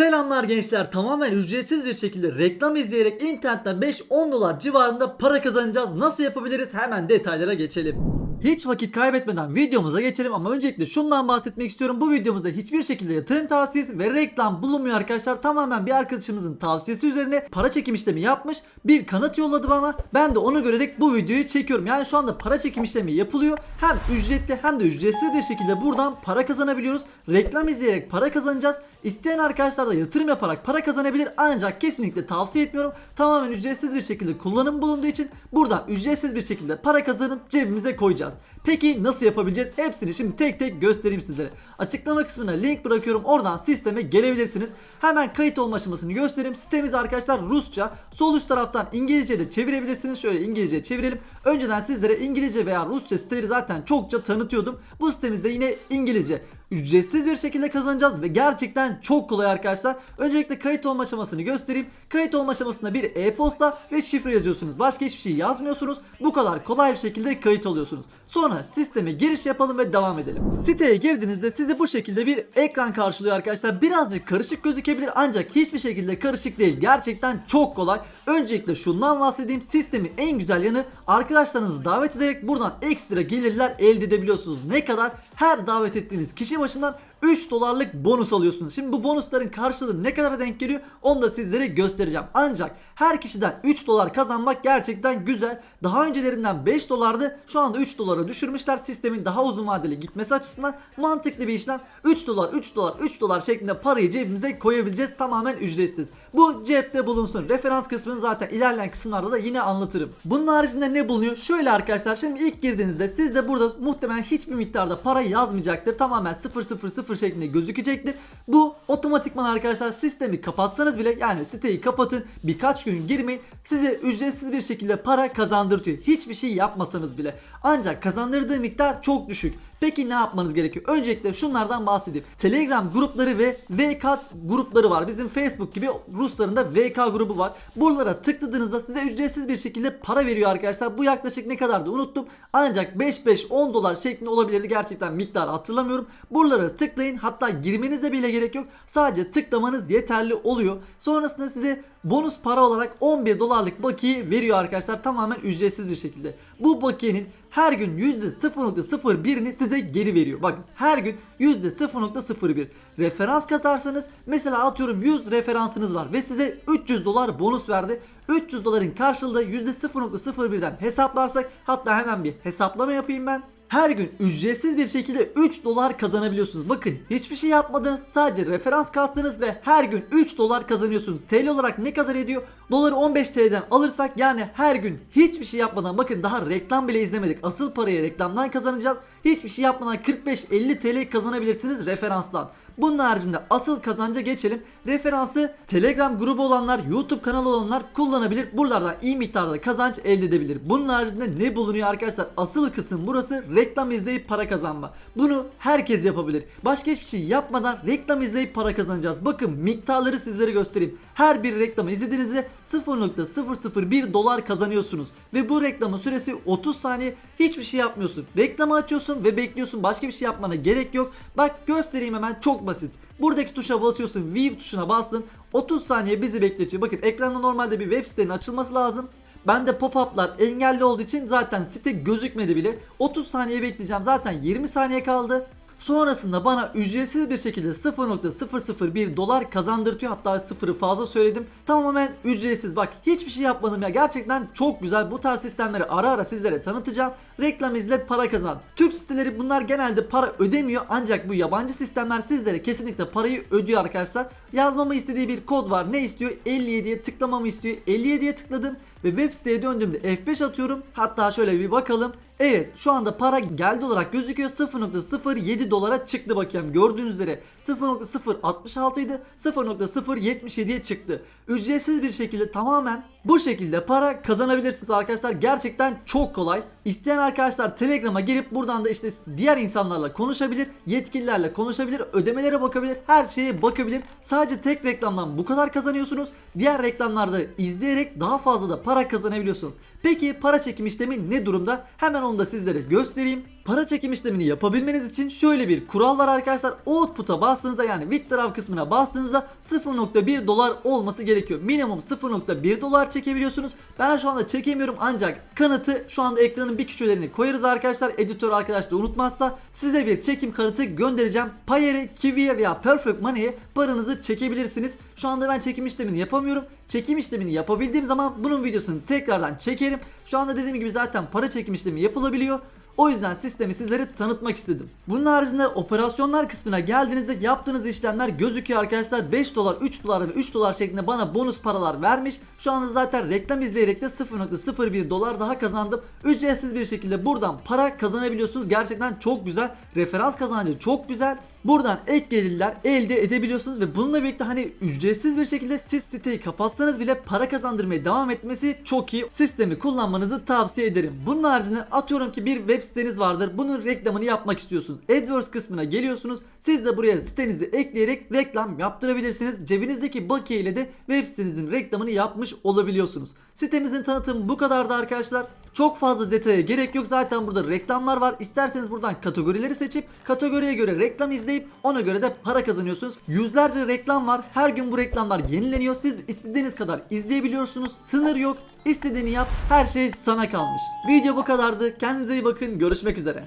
Selamlar gençler tamamen ücretsiz bir şekilde reklam izleyerek internetten 5-10 dolar civarında para kazanacağız. Nasıl yapabiliriz hemen detaylara geçelim. Hiç vakit kaybetmeden videomuza geçelim ama öncelikle şundan bahsetmek istiyorum. Bu videomuzda hiçbir şekilde yatırım tavsiyesi ve reklam bulunmuyor arkadaşlar. Tamamen bir arkadaşımızın tavsiyesi üzerine para çekim işlemi yapmış. Bir kanıt yolladı bana. Ben de onu görerek bu videoyu çekiyorum. Yani şu anda para çekim işlemi yapılıyor. Hem ücretli hem de ücretsiz bir şekilde buradan para kazanabiliyoruz. Reklam izleyerek para kazanacağız. İsteyen arkadaşlar da yatırım yaparak para kazanabilir ancak kesinlikle tavsiye etmiyorum. Tamamen ücretsiz bir şekilde kullanım bulunduğu için buradan ücretsiz bir şekilde para kazanıp cebimize koyacağız. Peki nasıl yapabileceğiz? Hepsini şimdi tek tek göstereyim sizlere. Açıklama kısmına link bırakıyorum. Oradan sisteme gelebilirsiniz. Hemen kayıt olma aşamasını göstereyim. Sitemiz arkadaşlar Rusça. Sol üst taraftan İngilizce de çevirebilirsiniz. Şöyle İngilizce çevirelim. Önceden sizlere İngilizce veya Rusça siteleri zaten çokça tanıtıyordum. Bu sitemizde yine İngilizce ücretsiz bir şekilde kazanacağız ve gerçekten çok kolay arkadaşlar. Öncelikle kayıt olma aşamasını göstereyim. Kayıt olma aşamasında bir e-posta ve şifre yazıyorsunuz. Başka hiçbir şey yazmıyorsunuz. Bu kadar kolay bir şekilde kayıt oluyorsunuz. Sonra sisteme giriş yapalım ve devam edelim. Siteye girdiğinizde sizi bu şekilde bir ekran karşılıyor arkadaşlar. Birazcık karışık gözükebilir ancak hiçbir şekilde karışık değil. Gerçekten çok kolay. Öncelikle şundan bahsedeyim. Sistemin en güzel yanı arkadaşlarınızı davet ederek buradan ekstra gelirler elde edebiliyorsunuz. Ne kadar? Her davet ettiğiniz kişi başından 3 dolarlık bonus alıyorsunuz. Şimdi bu bonusların karşılığı ne kadar denk geliyor onu da sizlere göstereceğim. Ancak her kişiden 3 dolar kazanmak gerçekten güzel. Daha öncelerinden 5 dolardı. Şu anda 3 dolara düşürmüşler. Sistemin daha uzun vadeli gitmesi açısından mantıklı bir işlem. 3 dolar, 3 dolar, 3 dolar şeklinde parayı cebimize koyabileceğiz. Tamamen ücretsiz. Bu cepte bulunsun. Referans kısmını zaten ilerleyen kısımlarda da yine anlatırım. Bunun haricinde ne bulunuyor? Şöyle arkadaşlar şimdi ilk girdiğinizde sizde burada muhtemelen hiçbir miktarda para yazmayacaktır. Tamamen 000 şeklinde gözükecektir. Bu otomatikman arkadaşlar sistemi kapatsanız bile yani siteyi kapatın birkaç gün girmeyin size ücretsiz bir şekilde para kazandırtıyor. Hiçbir şey yapmasanız bile. Ancak kazandırdığı miktar çok düşük. Peki ne yapmanız gerekiyor? Öncelikle şunlardan bahsedeyim. Telegram grupları ve VK grupları var. Bizim Facebook gibi Rusların da VK grubu var. Buralara tıkladığınızda size ücretsiz bir şekilde para veriyor arkadaşlar. Bu yaklaşık ne kadardı unuttum. Ancak 5-5-10 dolar şeklinde olabilirdi. Gerçekten miktar hatırlamıyorum. Buralara tıklayın. Hatta girmenize bile gerek yok. Sadece tıklamanız yeterli oluyor. Sonrasında size bonus para olarak 11 dolarlık bakiye veriyor arkadaşlar. Tamamen ücretsiz bir şekilde. Bu bakiyenin her gün %0.01'ini size geri veriyor. Bakın her gün %0.01 referans kazarsanız mesela atıyorum 100 referansınız var ve size 300 dolar bonus verdi. 300 doların karşılığı %0.01'den hesaplarsak hatta hemen bir hesaplama yapayım ben. Her gün ücretsiz bir şekilde 3 dolar kazanabiliyorsunuz. Bakın hiçbir şey yapmadınız. Sadece referans kastınız ve her gün 3 dolar kazanıyorsunuz. TL olarak ne kadar ediyor? Doları 15 TL'den alırsak yani her gün hiçbir şey yapmadan bakın daha reklam bile izlemedik. Asıl parayı reklamdan kazanacağız. Hiçbir şey yapmadan 45-50 TL kazanabilirsiniz referanstan. Bunun haricinde asıl kazanca geçelim. Referansı Telegram grubu olanlar, YouTube kanalı olanlar kullanabilir. Buralardan iyi miktarda kazanç elde edebilir. Bunun haricinde ne bulunuyor arkadaşlar? Asıl kısım burası reklam izleyip para kazanma. Bunu herkes yapabilir. Başka hiçbir şey yapmadan reklam izleyip para kazanacağız. Bakın miktarları sizlere göstereyim. Her bir reklamı izlediğinizde 0.001 dolar kazanıyorsunuz. Ve bu reklamın süresi 30 saniye hiçbir şey yapmıyorsun. Reklamı açıyorsun ve bekliyorsun. Başka bir şey yapmana gerek yok. Bak göstereyim hemen çok basit. Buradaki tuşa basıyorsun. View tuşuna bastın. 30 saniye bizi bekletiyor. Bakın ekranda normalde bir web sitenin açılması lazım. Ben de pop-up'lar engelli olduğu için zaten site gözükmedi bile. 30 saniye bekleyeceğim. Zaten 20 saniye kaldı. Sonrasında bana ücretsiz bir şekilde 0.001 dolar kazandırtıyor. Hatta sıfırı fazla söyledim. Tamamen ücretsiz. Bak hiçbir şey yapmadım ya. Gerçekten çok güzel. Bu tarz sistemleri ara ara sizlere tanıtacağım. Reklam izle para kazan. Türk siteleri bunlar genelde para ödemiyor. Ancak bu yabancı sistemler sizlere kesinlikle parayı ödüyor arkadaşlar. Yazmamı istediği bir kod var. Ne istiyor? 57'ye tıklamamı istiyor. 57'ye tıkladım ve web siteye döndüğümde F5 atıyorum. Hatta şöyle bir bakalım. Evet şu anda para geldi olarak gözüküyor 0.07 dolara çıktı bakayım gördüğünüz üzere 0.066 idi 0.077'ye çıktı. Ücretsiz bir şekilde tamamen bu şekilde para kazanabilirsiniz arkadaşlar gerçekten çok kolay. İsteyen arkadaşlar Telegram'a girip buradan da işte diğer insanlarla konuşabilir, yetkililerle konuşabilir, ödemelere bakabilir, her şeye bakabilir. Sadece tek reklamdan bu kadar kazanıyorsunuz. Diğer reklamlarda izleyerek daha fazla da para para kazanabiliyorsunuz. Peki para çekim işlemi ne durumda? Hemen onu da sizlere göstereyim. Para çekim işlemini yapabilmeniz için şöyle bir kural var arkadaşlar. Output'a bastığınızda yani withdraw kısmına bastığınızda 0.1 dolar olması gerekiyor. Minimum 0.1 dolar çekebiliyorsunuz. Ben şu anda çekemiyorum ancak kanıtı şu anda ekranın bir küçülerini koyarız arkadaşlar. Editör arkadaş da unutmazsa size bir çekim kanıtı göndereceğim. Payer'e, Kiwi'ye veya Perfect Money'e paranızı çekebilirsiniz. Şu anda ben çekim işlemini yapamıyorum. Çekim işlemini yapabildiğim zaman bunun videosunu tekrardan çekerim. Şu anda dediğim gibi zaten para çekim işlemi yapılabiliyor. O yüzden sistemi sizlere tanıtmak istedim. Bunun haricinde operasyonlar kısmına geldiğinizde yaptığınız işlemler gözüküyor arkadaşlar. 5 dolar, 3 dolar ve 3 dolar şeklinde bana bonus paralar vermiş. Şu anda zaten reklam izleyerek de 0.01 dolar daha kazandım. Ücretsiz bir şekilde buradan para kazanabiliyorsunuz. Gerçekten çok güzel. Referans kazancı çok güzel. Buradan ek gelirler elde edebiliyorsunuz ve bununla birlikte hani ücretsiz bir şekilde siz siteyi kapatsanız bile para kazandırmaya devam etmesi çok iyi. Sistemi kullanmanızı tavsiye ederim. Bunun haricinde atıyorum ki bir web siteniz vardır. Bunun reklamını yapmak istiyorsunuz. AdWords kısmına geliyorsunuz. Siz de buraya sitenizi ekleyerek reklam yaptırabilirsiniz. Cebinizdeki bakiye ile de web sitenizin reklamını yapmış olabiliyorsunuz. Sitemizin tanıtımı bu kadardı arkadaşlar. Çok fazla detaya gerek yok. Zaten burada reklamlar var. İsterseniz buradan kategorileri seçip kategoriye göre reklam izleyip ona göre de para kazanıyorsunuz. Yüzlerce reklam var. Her gün bu reklamlar yenileniyor. Siz istediğiniz kadar izleyebiliyorsunuz. Sınır yok. İstediğini yap. Her şey sana kalmış. Video bu kadardı. Kendinize iyi bakın. Görüşmek üzere.